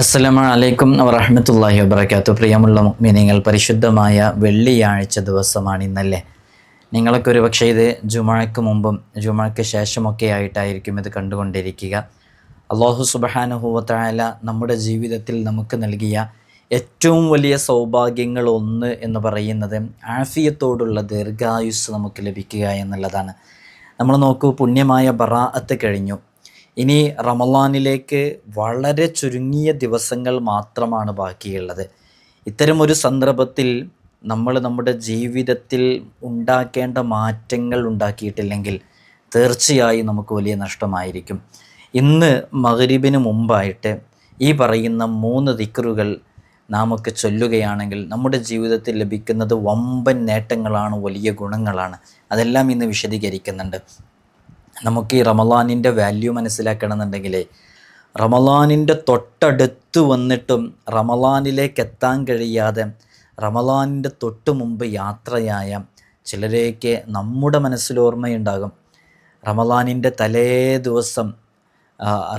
അസ്സലാമു അലൈക്കും വറഹമത്തല്ലാഹി വബർക്കാത്തു പ്രിയമുള്ള മീനിങ്ങൾ പരിശുദ്ധമായ വെള്ളിയാഴ്ച ദിവസമാണ് ഇന്നല്ലേ? നിങ്ങളൊക്കെ ഒരു പക്ഷേ ഇത് ജുമാക്ക് മുമ്പും ജുമാക്ക് ശേഷമൊക്കെ ആയിട്ടായിരിക്കും ഇത് കണ്ടുകൊണ്ടിരിക്കുക. അള്ളാഹു സുബഹാനുഹൂവത്തായ നമ്മുടെ ജീവിതത്തിൽ നമുക്ക് നൽകിയ ഏറ്റവും വലിയ സൗഭാഗ്യങ്ങൾ ഒന്ന് എന്ന് പറയുന്നത് ആഫിയത്തോടുള്ള ദീർഘായുസ് നമുക്ക് ലഭിക്കുക എന്നുള്ളതാണ്. നമ്മൾ നോക്കൂ പുണ്യമായ ബറാഅത്ത് കഴിഞ്ഞു. ഇനി റമലാനിലേക്ക് വളരെ ചുരുങ്ങിയ ദിവസങ്ങൾ മാത്രമാണ് ബാക്കിയുള്ളത്. ഇത്തരം ഒരു സന്ദർഭത്തിൽ നമ്മൾ നമ്മുടെ ജീവിതത്തിൽ ഉണ്ടാക്കേണ്ട മാറ്റങ്ങൾ ഉണ്ടാക്കിയിട്ടില്ലെങ്കിൽ തീർച്ചയായും നമുക്ക് വലിയ നഷ്ടമായിരിക്കും. ഇന്ന് മഗ്രിബിന് മുമ്പായിട്ട് ഈ പറയുന്ന മൂന്ന് ദിക്റുകൾ നാമൊക്കെ ചൊല്ലുകയാണെങ്കിൽ നമ്മുടെ ജീവിതത്തിൽ ലഭിക്കുന്നത് വമ്പൻ നേട്ടങ്ങളാണ് വലിയ ഗുണങ്ങളാണ്. അതെല്ലാം ഇന്ന് വിശദീകരിക്കുന്നുണ്ട്. നമുക്ക് ഈ റമലാനിന്റെ വാല്യൂ മനസ്സിലാക്കണമെന്നുണ്ടെങ്കിൽ റമലാനിന്റെ തൊട്ടടുത്ത് വന്നിട്ടും റമലാനിലേക്ക് എത്താൻ കഴിയാതെ റമലാനിന്റെ തൊട്ട് മുമ്പ് യാത്രയായ ചിലരെയൊക്കെ നമ്മുടെ മനസ്സിലോർമ്മയുണ്ടാകും. റമലാനിന്റെ തലേ ദിവസം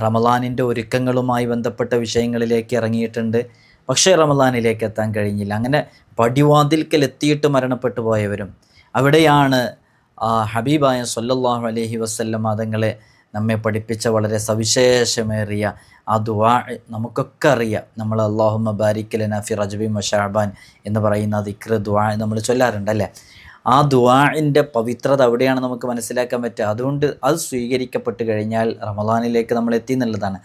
റമലാനിന്റെ ഒരുക്കങ്ങളുമായി ബന്ധപ്പെട്ട വിഷയങ്ങളിലേക്ക് ഇറങ്ങിയിട്ടുണ്ട്. പക്ഷേ റമലാനിലേക്ക് എത്താൻ കഴിഞ്ഞില്ല. അങ്ങനെ പടിവാതിൽക്കൽ എത്തിയിട്ട് മരണപ്പെട്ടു പോയവരും അവിടെയാണ് ആ ഹബീബായ സല്ലല്ലാഹു അലഹി വസല്ലം മതങ്ങളെ നമ്മെ പഠിപ്പിച്ച വളരെ സവിശേഷമേറിയ ആ ദുവാ നമുക്കൊക്കെ അറിയാം. നമ്മൾ അള്ളാഹുമ ബാരിക്കലന ഫി റജബി മഷാബാൻ എന്ന് പറയുന്ന ദിക്ർ ദുവാ നമ്മൾ ചൊല്ലാറുണ്ടല്ലേ ആ ദുവാഇന്റെ പവിത്രത അവിടെയാണ് നമുക്ക് മനസ്സിലാക്കാൻ പറ്റുക. അതുകൊണ്ട് അത് സ്വീകരിക്കപ്പെട്ട് കഴിഞ്ഞാൽ റമദാനിലേക്ക് നമ്മൾ എത്തി എന്നുള്ളതാണ്.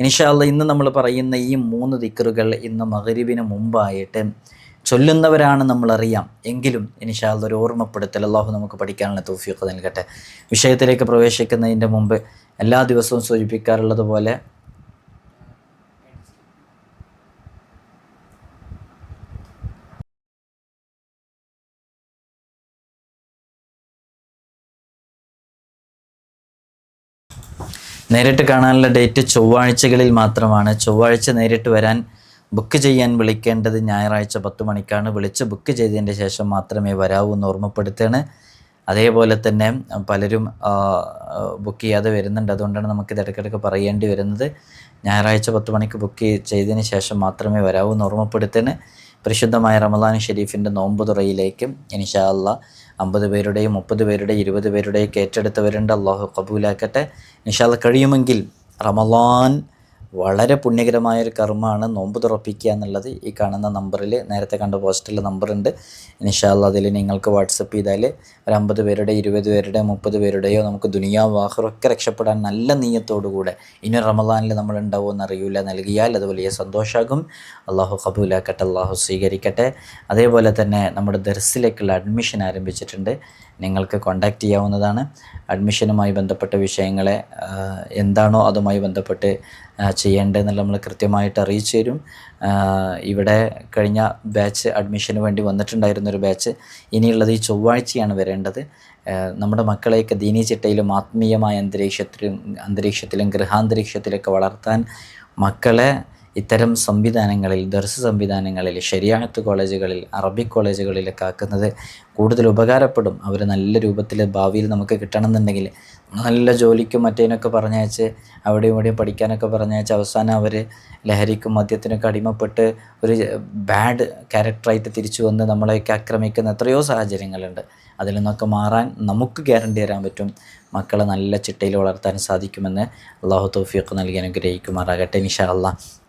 ഇനിഷാല്ല ഇന്ന് നമ്മൾ പറയുന്ന ഈ മൂന്ന് ദിക്റുകൾ ഇന്ന് മഗ്രിബിന് മുമ്പായിട്ട് ചൊല്ലുന്നവരാണ് നമ്മളറിയാം. എങ്കിലും ഇൻഷാല്ല ഒരു ഓർമ്മപ്പെടുത്തൽ അള്ളാഹു നമുക്ക് പഠിക്കാനുള്ള തൗഫീഖ് നൽകട്ടെ. വിഷയത്തിലേക്ക് പ്രവേശിക്കുന്നതിന്റെ മുമ്പ് എല്ലാ ദിവസവും സൂചിപ്പിക്കാറുള്ളത് പോലെ നേരിട്ട് കാണാനുള്ള ഡേറ്റ് ചൊവ്വാഴ്ചകളിൽ മാത്രമാണ്. ചൊവ്വാഴ്ച നേരിട്ട് വരാൻ ബുക്ക് ചെയ്യാൻ വിളിക്കേണ്ടത് ഞായറാഴ്ച പത്ത് മണിക്കാണ്. വിളിച്ച് ബുക്ക് ചെയ്തതിന്റെ ശേഷം മാത്രമേ വരാവൂ എന്ന് ഓർമ്മപ്പെടുത്തുകയാണ്. അതേപോലെ തന്നെ പലരും ബുക്ക് ചെയ്യാതെ വരുന്നുണ്ട്. അതുകൊണ്ടാണ് നമുക്ക് ഇടയ്ക്കിടയ്ക്ക് പറയേണ്ടി വരുന്നത്. ഞായറാഴ്ച പത്ത് മണിക്ക് ബുക്ക് ചെയ്തതിന് ശേഷം മാത്രമേ വരാവൂ എന്ന് ഓർമ്മപ്പെടുത്തുന്നു പരിശുദ്ധമായ റമദാൻ ഷെരീഫിന്റെ നോമ്പ് തുറയിലേക്കും ഇൻഷാ അല്ല അമ്പത് പേരുടെയും മുപ്പത് പേരുടെയും ഇരുപത് പേരുടെയും ഏറ്റെടുത്തവരുണ്ട്. അള്ളാഹു കബൂലാക്കട്ടെ. ഇൻഷാല്ല കഴിയുമെങ്കിൽ റമലാൻ വളരെ പുണ്യകരമായ ഒരു കർമ്മമാണ് നോമ്പ് തുറപ്പിക്കുക എന്നുള്ളത്. ഈ കാണുന്ന നമ്പറിൽ നേരത്തെ കണ്ട പോസ്റ്റിലെ നമ്പറുണ്ട്. ഇൻഷാല്ല അതിൽ നിങ്ങൾക്ക് വാട്സപ്പ് ചെയ്താൽ ഒരു അമ്പത് പേരുടെ ഇരുപത് പേരുടെ മുപ്പത് പേരുടെയോ നമുക്ക് ദുനിയാ വാഹറൊക്കെ രക്ഷപ്പെടാൻ നല്ല നീയത്തോടു കൂടെ ഇനി റമദാനിൽ നമ്മൾ ഉണ്ടാവുമോ എന്നറിയില്ല നൽകിയാൽ അത് വലിയ സന്തോഷമാകും അള്ളാഹു കബൂലാക്കട്ടെ അള്ളാഹു സ്വീകരിക്കട്ടെ. അതേപോലെ തന്നെ നമ്മുടെ ദർസിലേക്കുള്ള അഡ്മിഷൻ ആരംഭിച്ചിട്ടുണ്ട്. നിങ്ങൾക്ക് കോൺടാക്റ്റ് ചെയ്യാവുന്നതാണ്. അഡ്മിഷനുമായി ബന്ധപ്പെട്ട വിഷയങ്ങളെ എന്താണോ അതുമായി ബന്ധപ്പെട്ട് ചെയ്യേണ്ടതെന്നുള്ള നമ്മൾ കൃത്യമായിട്ട് അറിയിച്ചു തരും. ഇവിടെ കഴിഞ്ഞ ബാച്ച് അഡ്മിഷന് വേണ്ടി വന്നിട്ടുണ്ടായിരുന്ന ഒരു ബാച്ച് ഇനിയുള്ളത് ഈ ചൊവ്വാഴ്ചയാണ് വരേണ്ടത്. നമ്മുടെ മക്കളെയൊക്കെ ദീനീ ചിട്ടയിലും ആത്മീയമായ അന്തരീക്ഷത്തിലും അന്തരീക്ഷത്തിലും ഗൃഹാന്തരീക്ഷത്തിലൊക്കെ വളർത്താൻ മക്കളെ ഇത്തരം സംവിധാനങ്ങളിൽ ദർസ് സംവിധാനങ്ങളിൽ ശരിയാണത്ത് കോളേജുകളിൽ അറബിക് കോളേജുകളിലൊക്കെ ആക്കുന്നത് കൂടുതൽ ഉപകാരപ്പെടും. അവർ നല്ല രൂപത്തിൽ ഭാവിയിൽ നമുക്ക് കിട്ടണമെന്നുണ്ടെങ്കിൽ നല്ല ജോലിക്കും മറ്റേനൊക്കെ പറഞ്ഞയച്ച് അവിടെയും ഇവിടെയും പഠിക്കാനൊക്കെ പറഞ്ഞയച്ച് അവസാനം അവർ ലഹരിക്കും മദ്യത്തിനൊക്കെ അടിമപ്പെട്ട് ഒരു ബാഡ് ക്യാരക്ടറായിട്ട് തിരിച്ചു വന്ന് നമ്മളെയൊക്കെ ആക്രമിക്കുന്ന എത്രയോ സാഹചര്യങ്ങളുണ്ട്. അതിൽ നിന്നൊക്കെ മാറാൻ നമുക്ക് ഗ്യാരണ്ടി തരാൻ പറ്റും. മക്കളെ നല്ല ചിട്ടയിൽ വളർത്താൻ സാധിക്കുമെന്ന് അള്ളാഹു തൗഫീഖ് നൽകി അനുഗ്രഹിക്കുമാറാകട്ടെ. നിഷാ അള്ളാഹ്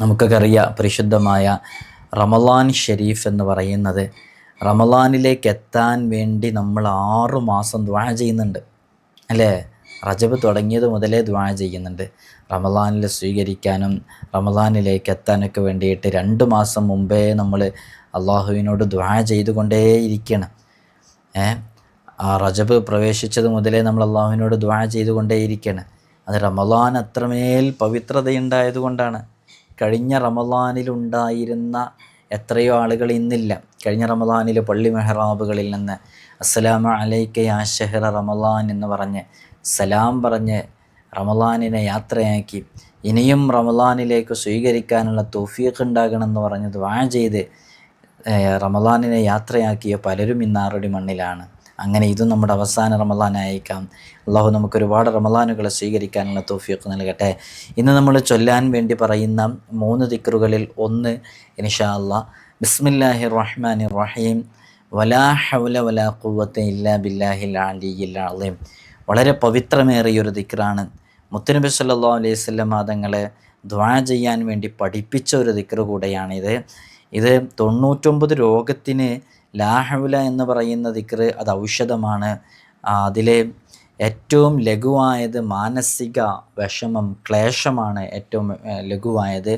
നമുക്കൊക്കെ അറിയാം പരിശുദ്ധമായ റമലാൻ ഷെരീഫ് എന്ന് പറയുന്നത് റമലാനിലേക്ക് എത്താൻ വേണ്ടി നമ്മൾ ആറു മാസം ദ്വാ ചെയ്യുന്നുണ്ട്. അല്ലേ? റജബ് തുടങ്ങിയത് മുതലേ ദ്വാ ചെയ്യുന്നുണ്ട്. റമലാനിൽ സ്വീകരിക്കാനും റമലാനിലേക്ക് എത്താനൊക്കെ വേണ്ടിയിട്ട് രണ്ട് മാസം മുമ്പേ നമ്മൾ അള്ളാഹുവിനോട് ദ്വാ ചെയ്തുകൊണ്ടേയിരിക്കണം. ഏ? ആ റജബ് പ്രവേശിച്ചത് മുതലേ നമ്മൾ അള്ളാഹുവിനോട് ദ്വാ ചെയ്തുകൊണ്ടേയിരിക്കണം. അത് റമലാൻ അത്രമേൽ പവിത്രതയുണ്ടായത് കൊണ്ടാണ്. കഴിഞ്ഞ റമദാനിലുണ്ടായിരുന്ന എത്രയോ ആളുകൾ ഇന്നില്ല. കഴിഞ്ഞ റമദാനിൽ പള്ളി മെഹ്റാബുകളിൽ നിന്ന് അസ്സലാമ അലൈക്ക യാ ഷെഹ്റ റമദാൻ എന്ന് പറഞ്ഞ് സലാം പറഞ്ഞ് റമദാനിനെ യാത്രയാക്കി. ഇനിയും റമദാനിലേക്ക് സ്വീകരിക്കാനുള്ള തോഫീഖ് ഉണ്ടാകണമെന്ന് പറഞ്ഞ് ദ്വാ ചെയ്ത് റമദാനിനെ യാത്രയാക്കിയ പലരും ഇന്നാറുടെ മണ്ണിലാണ്. അങ്ങനെ ഇതും നമ്മുടെ അവസാന റമലാനായേക്കാം അള്ളാഹു നമുക്ക് ഒരുപാട് റമലാനുകൾ സ്വീകരിക്കാനുള്ള തോഫിയൊക്കെ നൽകട്ടെ. ഇന്ന് നമ്മൾ ചൊല്ലാൻ വേണ്ടി പറയുന്ന മൂന്ന് ദിക്റുകളിൽ ഒന്ന് ഇൻഷാ അള്ളാഹ് ബിസ്മില്ലാഹി റഹ്മാൻ റഹീം വലാ ഹൗല വലാ കുവത്തെ ഇല്ലാ ബില്ലാഹി അലിയിൽ അളീം വളരെ പവിത്രമേറിയൊരു ദിക്റാണ്. മുത്തനബി സല്ലാ അലൈഹി വസല്ലം മാതങ്ങളെ ദ്വാ ചെയ്യാൻ വേണ്ടി പഠിപ്പിച്ച ഒരു ദിക്റ് കൂടെയാണിത്. ഇത് തൊണ്ണൂറ്റൊമ്പത് രോഗത്തിന് ലാഹുല എന്ന് പറയുന്ന ദിക്റ് അത് ഔഷധമാണ്. അതിലെ ഏറ്റവും ലഘുവായത് മാനസിക വിഷമം ക്ലേശമാണ് ഏറ്റവും ലഘുവായത്.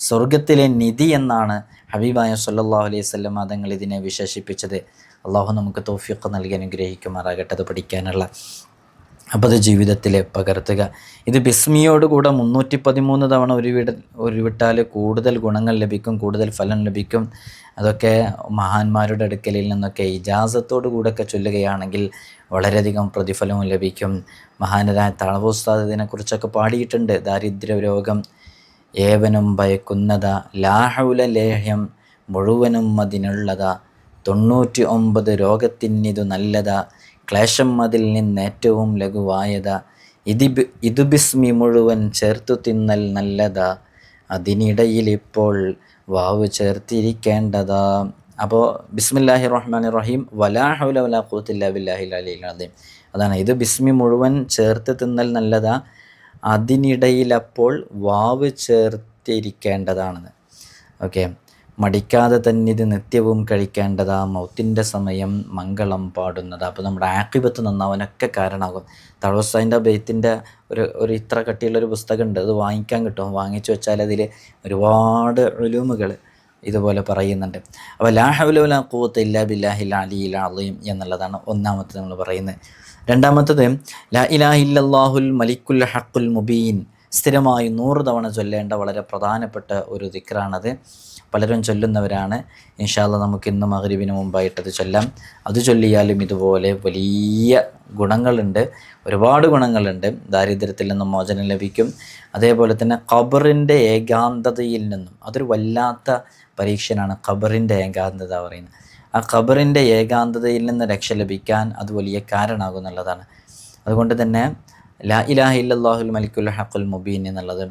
സ്വർഗത്തിലെ നിധി എന്നാണ് ഹബീബായ സല്ലല്ലാഹു അലൈഹി സ്വല്ലം മതങ്ങൾ ഇതിനെ വിശേഷിപ്പിച്ചത്. അള്ളാഹു നമുക്ക് തോഫിയൊക്കെ നൽകി അനുഗ്രഹിക്കുമാറാകട്ടെ അത് പഠിക്കാനുള്ള അപ്പോൾ അത് ജീവിതത്തിൽ പകർത്തുക. ഇത് ബിസ്മിയോടുകൂടെ മുന്നൂറ്റി പതിമൂന്ന് തവണ ഒരു വിട ഒരു വിട്ടാൽ കൂടുതൽ ഗുണങ്ങൾ ലഭിക്കും കൂടുതൽ ഫലം ലഭിക്കും. അതൊക്കെ മഹാന്മാരുടെ അടുക്കലിൽ നിന്നൊക്കെ ഇജാസത്തോടു കൂടെയൊക്കെ ചൊല്ലുകയാണെങ്കിൽ വളരെയധികം പ്രതിഫലവും ലഭിക്കും. മഹാനരായ തളവോസ്താദ് ഇതിനെക്കുറിച്ചൊക്കെ പാടിയിട്ടുണ്ട്. ദാരിദ്ര്യ രോഗം ഏവനും ഭയക്കുന്നത ലാഹൗല ലേഹ്യം മുഴുവനും അതിനുള്ളത തൊണ്ണൂറ്റി ഒമ്പത് രോഗത്തിനിതു നല്ലതാ ക്ലേശം അതിൽ നിന്നേറ്റവും ഏറ്റവും ഇതി ഇതു ബിസ്മി മുഴുവൻ ചേർത്തു തിന്നൽ നല്ലതാ. അതിനിടയിൽ ഇപ്പോൾ വാവ് ചേർത്തിരിക്കേണ്ടതാ. അപ്പോൾ ബിസ്മില്ലാഹി റഹ്മാൻ റഹീം വലാഹുല വലാ ഖൂത്തില്ല ബില്ലാഹിൽ അലിയിൽ അദീം അതാണ് ഇത് ബിസ്മി മുഴുവൻ ചേർത്ത് തിന്നൽ നല്ലതാ. അതിനിടയിലപ്പോൾ വാവ് ചേർത്തിരിക്കേണ്ടതാണെന്ന്. ഓക്കെ. മടിക്കാതെ തന്നെ ഇത് നിത്യവും കഴിക്കേണ്ടതാ. മൗത്തിന്റെ സമയം മംഗളം പാടുന്നത്. അപ്പോൾ നമ്മുടെ ആക്കിപത്ത് നന്നാവാനൊക്കെ കാരണമാകും. തളവസായിന്റെ ബെയ്ത്തിന്റെ ഒരു ഒരു ഇത്ര കട്ടിയുള്ളൊരു പുസ്തകമുണ്ട്. അത് വാങ്ങിക്കാൻ കിട്ടും. വാങ്ങിച്ചു വെച്ചാൽ അതിൽ ഒരുപാട് ഒലുമുകൾ ഇതുപോലെ പറയുന്നുണ്ട്. അപ്പോൾ ലാ ഹൗല ഖുവത്ത ഇല്ലാ ബില്ലാഹിൽ അലിയിൽ അലീം എന്നുള്ളതാണ് ഒന്നാമത്തെ നമ്മൾ പറയുന്നത്. രണ്ടാമത്തത് ലാ ഇലാഹ ഇല്ലല്ലാഹുൽ മലിക്കുൽ ഹക്കുൽ മുബീൻ. സ്ഥിരമായി നൂറ് തവണ ചൊല്ലേണ്ട വളരെ പ്രധാനപ്പെട്ട ഒരു ദിക്റാണത്. പലരും ചൊല്ലുന്നവരാണ്. ഇൻഷാല്ല നമുക്ക് ഇന്ന് മുമ്പായിട്ട് മുമ്പായിട്ടത് ചൊല്ലാം. അത് ചൊല്ലിയാലും ഇതുപോലെ വലിയ ഗുണങ്ങളുണ്ട്. ഒരുപാട് ഗുണങ്ങളുണ്ട്. ദാരിദ്ര്യത്തിൽ നിന്നും മോചനം ലഭിക്കും. അതേപോലെ തന്നെ ഖബറിന്റെ ഏകാന്തതയിൽ നിന്നും അതൊരു വല്ലാത്ത പരീക്ഷനാണ് ഖബറിന്റെ ഏകാന്തത പറയുന്നത്. ആ ഖബറിന്റെ ഏകാന്തതയിൽ നിന്ന് രക്ഷ ലഭിക്കാൻ അത് വലിയ കാരണമാകും എന്നുള്ളതാണ്. അതുകൊണ്ട് തന്നെ ലാ ഇലാഹ ഇല്ലാഹുൽ മലിക്കുൽ ഹക്കുൽ മുബീൻ എന്നുള്ളത്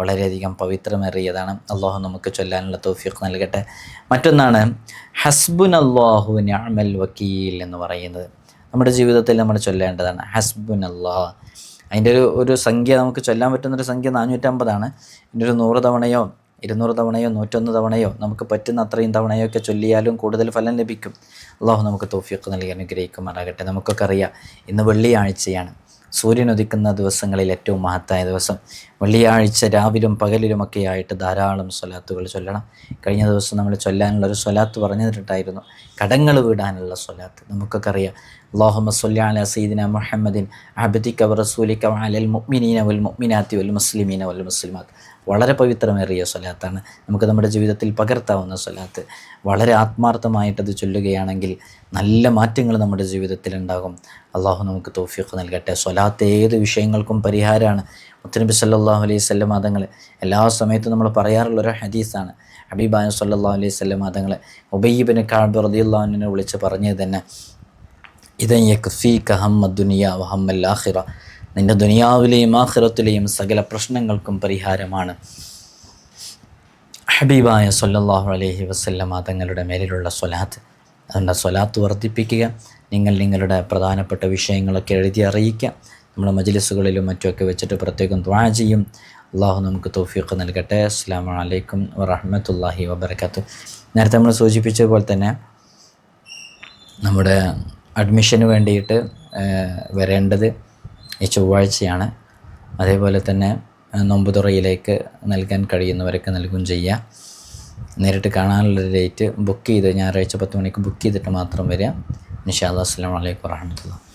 വളരെയധികം പവിത്രമേറിയതാണ്. അള്ളാഹു നമുക്ക് ചൊല്ലാനുള്ള തൗഫീഖ് നൽകട്ടെ. മറ്റൊന്നാണ് ഹസ്ബുൻ അള്ളാഹു ഞാമൽ വക്കീൽ എന്ന് പറയുന്നത്. നമ്മുടെ ജീവിതത്തിൽ നമ്മൾ ചൊല്ലേണ്ടതാണ് ഹസ്ബുൻ അള്ളാഹ് അതിന്റെ ഒരു ഒരു സംഖ്യ നമുക്ക് ചൊല്ലാൻ പറ്റുന്നൊരു സംഖ്യ നാനൂറ്റമ്പതാണ്. ഇതിന്റെ ഒരു നൂറ് തവണയോ ഇരുന്നൂറ് തവണയോ നൂറ്റൊന്ന് തവണയോ നമുക്ക് പറ്റുന്ന അത്രയും തവണയോ ഒക്കെ ചൊല്ലിയാലും കൂടുതൽ ഫലം ലഭിക്കും. അള്ളാഹു നമുക്ക് തോഫിയൊക്കെ നൽകി അനുഗ്രഹിക്കുമാറാകട്ടെ. നമുക്കൊക്കെ അറിയാം ഇന്ന് വെള്ളിയാഴ്ചയാണ്. സൂര്യൻ ഉദിക്കുന്ന ദിവസങ്ങളിൽ ഏറ്റവും മഹത്തായ ദിവസം. വെള്ളിയാഴ്ച രാവിലും പകലിലുമൊക്കെയായിട്ട് ധാരാളം സ്വലാത്തുകൾ ചൊല്ലണം. കഴിഞ്ഞ ദിവസം നമ്മൾ ചൊല്ലാനുള്ള ഒരു സ്വലാത്ത് പറഞ്ഞു കടങ്ങൾ വീടാനുള്ള സ്വലാത്ത്. നമുക്കൊക്കെ അറിയാം. അള്ളാഹുമ صل على سيدنا മുഹമ്മദിൻ عبدك ورسولك وعلى വൽ മുസ്ലിമീന വൽ മുസ്ലിമാത്ത് വളരെ പവിത്രമേറിയ സ്വലാത്താണ്. നമുക്ക് നമ്മുടെ ജീവിതത്തിൽ പകർത്താവുന്ന സ്വലാത്ത്. വളരെ ആത്മാർത്ഥമായിട്ടത് ചൊല്ലുകയാണെങ്കിൽ നല്ല മാറ്റങ്ങൾ നമ്മുടെ ജീവിതത്തിൽ ഉണ്ടാകും. അള്ളാഹു നമുക്ക് തോഫിയൊക്കെ നൽകട്ടെ. സ്വലാത്ത് ഏത് വിഷയങ്ങൾക്കും പരിഹാരമാണ്. മുത്തനബി സല്ലാഹു അലൈഹി സ്വല്ലം മതങ്ങൾ എല്ലാ സമയത്തും നമ്മൾ പറയാറുള്ള ഒരു ഹദീസാണ്. ഹബീബായ സല്ലാഹു അലൈഹി സ്വല്ലം മതങ്ങൾ ഉബയ്യബിന് കാബ് റദിയുള്ളാഹിനെ വിളിച്ച് പറഞ്ഞത് തന്നെ. ഇതൻ യക്ഫീ ഹമ്മ ദുനിയ വഹമ്മൽ ആഹിറ നിന്റെ ദുനിയാവിലെയും ആഹിറത്തിലെയും സകല പ്രശ്നങ്ങൾക്കും പരിഹാരമാണ്. ഹബീബായ സല്ലല്ലാഹു അലൈഹി വസല്ലമ തങ്ങളുടെ മേലിലുള്ള സ്വലാത്ത്. അതുകൊണ്ട് സ്വലാത്ത് വർദ്ധിപ്പിക്കുക നിങ്ങൾ നിങ്ങളുടെ പ്രധാനപ്പെട്ട വിഷയങ്ങളൊക്കെ എഴുതി അറിയിക്കുക നമ്മുടെ മജ്ലിസുകളിലും മറ്റുമൊക്കെ വെച്ചിട്ട് പ്രത്യേകം ദ്വാ ചെയ്യും. അള്ളാഹു നമുക്ക് തൗഫീഖ് നൽകട്ടെ. അസ്സാം വലൈക്കും വറഹമത്തല്ലാഹി വബർക്കാത്തു നേരത്തെ നമ്മൾ സൂചിപ്പിച്ച പോലെ തന്നെ നമ്മുടെ അഡ്മിഷന് വേണ്ടിയിട്ട് വരേണ്ടത് ഈ ചൊവ്വാഴ്ചയാണ്. അതേപോലെ തന്നെ നൊമ്പുതുറയിലേക്ക് നൽകാൻ കഴിയുന്നവരൊക്കെ നൽകുകയും ചെയ്യുക നേരിട്ട് കാണാനുള്ള ഡേറ്റ് ബുക്ക് ചെയ്ത് ഞായറാഴ്ച പത്ത് മണിക്ക് ബുക്ക് ചെയ്തിട്ട് മാത്രം വരിക നിഷാദ് അസ്സാം വലൈക്കും വാഹമത്തുള്ള